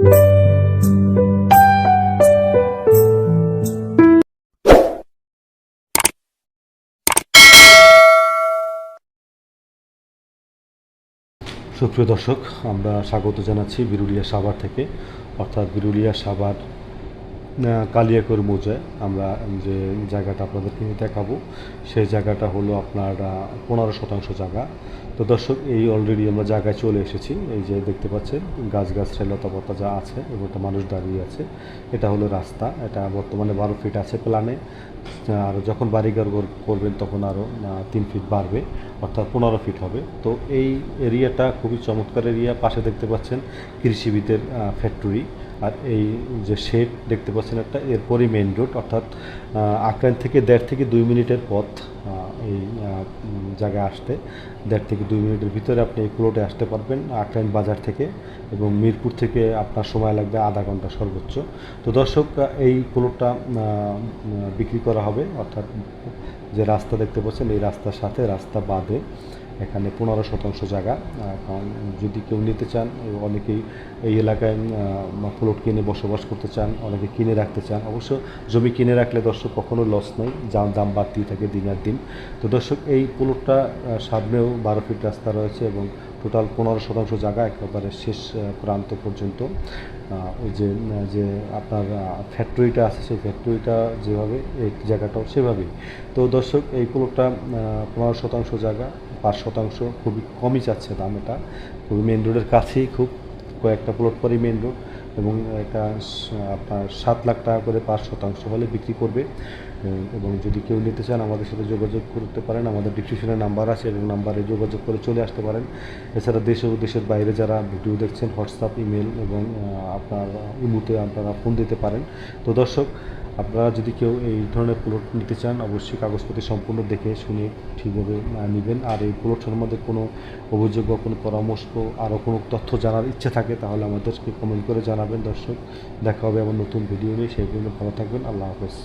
সুপ্রিয় দর্শক আমরা স্বাগত জানাচ্ছি বিরুলিয়া সাভার থেকে। অর্থাৎ বিরুলিয়া সাভার কালিয়াকৈর মোজায় আমরা যে জায়গাটা আপনাদেরকে দেখাবো, সেই জায়গাটা হলো আপনার পনেরো শতাংশ জায়গা। তো দর্শক, এই অলরেডি আমরা জায়গায় চলে এসেছি। এই যে দেখতে পাচ্ছেন গাছ গাছ লতা পাতা যা আছে এবং একটা মানুষ দাঁড়িয়ে আছে। এটা হলো রাস্তা, এটা বর্তমানে বারো ফিট আছে প্ল্যানে আর যখন বাড়িঘর কর- করবেন তখন আরও তিন ফিট বাড়বে, অর্থাৎ পনেরো ফিট হবে। তো এই এরিয়াটা খুবই চমৎকার এরিয়া পাশে দেখতে পাচ্ছেন কৃষিবিদের ফ্যাক্টরি আর এই যে শেড দেখতে পাচ্ছেন একটা, এরপরই মেইন রোড অর্থাৎ আক্রাইন থেকে দেড় থেকে দুই মিনিটের পথ এই জায়গায় আসতে। দেড় থেকে দুই মিনিটের ভিতরে আপনি এই প্লটে আসতে পারবেন আক্রাইন বাজার থেকে এবং মিরপুর থেকে আপনার সময় লাগবে আধা ঘণ্টা সর্বোচ্চ। তো দর্শক এই প্লটটা বিক্রি করা হবে, অর্থাৎ যে রাস্তা দেখতে পাচ্ছেন, এই রাস্তার সাথে, রাস্তা বাদে। এখানে পনেরো শতাংশ জায়গা কারণ যদি কেউ নিতে চান অনেকেই এই এলাকায় প্লট কিনে বসবাস করতে চান, অনেকে কিনে রাখতে চান। অবশ্য জমি কিনে রাখলে দর্শক কখনো লস নেই যার দাম বাড়তেই থাকে দিনের দিন। তো দর্শক, এই প্লটটা সামনেও বারো ফিট রাস্তা রয়েছে এবং টোটাল পনেরো শতাংশ জায়গা একেবারে শেষ প্রান্ত পর্যন্ত। ওই যে যে আপনার ফ্যাক্টরিটা আছে, সেই ফ্যাক্টরিটা যেভাবে, এই জায়গাটাও সেভাবেই। তো দর্শক, এই প্লটটা পনেরো শতাংশ জায়গা পাঁচ শতাংশ, খুবই কমই যাচ্ছে দাম এটা। খুবই মেন রোডের কাছেই খুব কয়েকটা প্লট পরই মেন রোড এবং এটা আপনার সাত লাখ টাকা করে পাঁচ শতাংশ হলে বিক্রি করবে। এবং যদি কেউ নিতে চান আমাদের সাথে যোগাযোগ করতে পারেন, আমাদের ডিসক্রিপশনে নাম্বার আছে এবং নাম্বারে যোগাযোগ করে চলে আসতে পারেন। এছাড়া দেশ ও দেশের বাইরে যারা ভিডিও দেখছেন হোয়াটসঅ্যাপ ইমেল এবং আপনার ইমুতে আপনারা ফোন দিতে পারেন। তো দর্শক আপনারা যদি কেউ এই ধরনের প্লট নিতে চান, অবশ্যই কাগজপত্র সম্পূর্ণ দেখে শুনে ঠিকভাবে নেবেন। আর এই প্লট সম্বন্ধে কোনো অভিযোগ বা কোনো পরামর্শ, আরও কোনো তথ্য জানার ইচ্ছা থাকে, তাহলে আমাদেরকে কমেন্ট করে জানাবেন। দর্শক, দেখা হবে আমার নতুন ভিডিও নিয়ে। সেই জন্য ভালো থাকবেন। আল্লাহ হাফেজ।